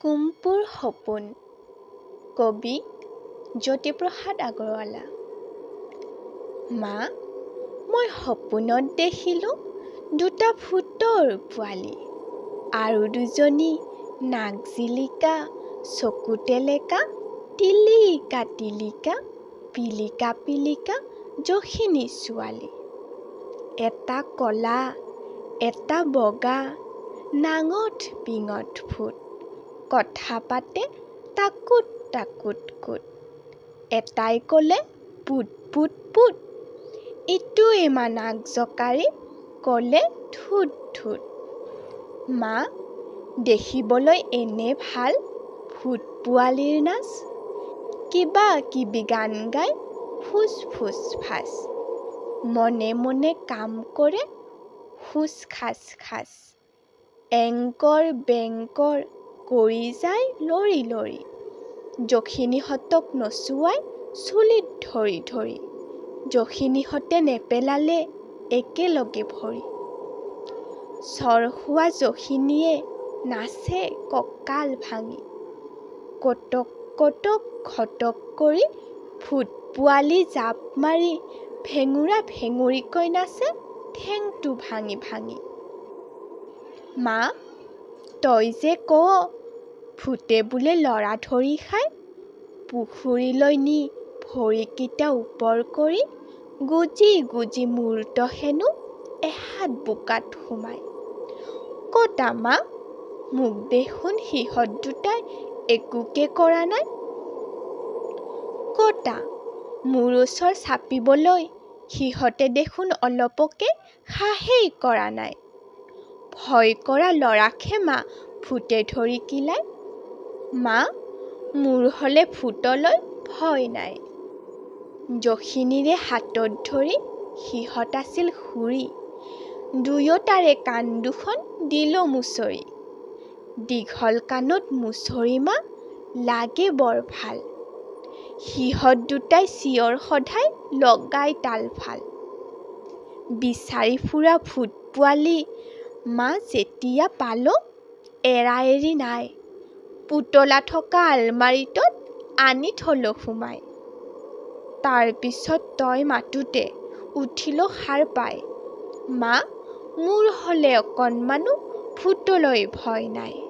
কুমপুৰ সপোন। কবি জ্যোতিপ্ৰসাদ আগৰৱালা। মা মই সপোনত দেখিলোঁ দুটা ভূতৰ পোৱালি আৰু দুজনী নাক জিলিকা চকু টেলেকা টিলিকা টিলিকা পিলিকা পিলিকা যখিনী ছোৱালী। এটা ক'লা এটা বগা নাঙঠ পিঙঠ ভূত। কথা পাতে টাকুট টাকুট কুট এটাই ক'লে পুত পুত পুত। ইটোৱে মানাক জকাৰি ক'লে ধুত ধুত। মা দেখিবলৈ এনে ভাল ভূত পোৱালিৰ নাচ। কিবা কিবি গান গাই ফুচ ফুচ ফাচ মনে মনে কাম কৰে খোচ খাচ খাচ এংকৰ বেংকৰ কৰি যায় লৰি লৰি। যখিনীহঁতক নচুৱাই চুলিত ধৰি ধৰি। যখিনীহঁতে নেপেলালে একেলগে ভৰি। চৰ খোৱা যখিনীয়ে নাচে কঁকাল ভাঙি। কটক কটক ঘটক কৰি ভূত পোৱালি জাপ মাৰি ভেঙুৰা ভেঙুৰিকৈ নাচে ঠেংটো ভাঙি ভাঙি। মা তই যে কৱ ভূতে বোলে ল'ৰা ধৰি খায় পুখুৰীলৈ নি ভৰিকেইটা ওপৰ কৰি গোজি গোজি মূৰ্ত হেনো এহাত বোকাত সোমায় ক'তা মা মোক দেখোন সিহঁত দুটাই একোকে কৰা নাই। ক'তা? মোৰ ওচৰ চাপিবলৈ সিহঁতে দেখোন অলপকে সাহেই কৰা নাই। ভয় কৰা ল'ৰাকহে মা ভূতে ধৰি কিলায় মা মোৰ হ'লে ভূতলৈ ভয় নাই। যখিনীৰে হাতত ধৰি সিহঁত আছিল খুৰী। দুয়োটাৰে কাণ দুখন দিলোঁ মুচৰি। দীঘল কাণত মুচৰি মা লাগে বৰ ভাল। সিহঁত দুটাই চিঞৰ সধায় লগাই তাল ফাল। বিচাৰি ফুৰা ভূত পোৱালি মা যেতিয়া পালোঁ এৰা এৰি নাই। পুতলা থকা আলমাৰিটোত আনি থলোঁ সুমাই। তাৰপিছত তই মাতোঁতে উঠিলোঁ সাৰ পাই। মা, মোৰ হ'লে অকণমানো ভূতলৈ ভয় নাই।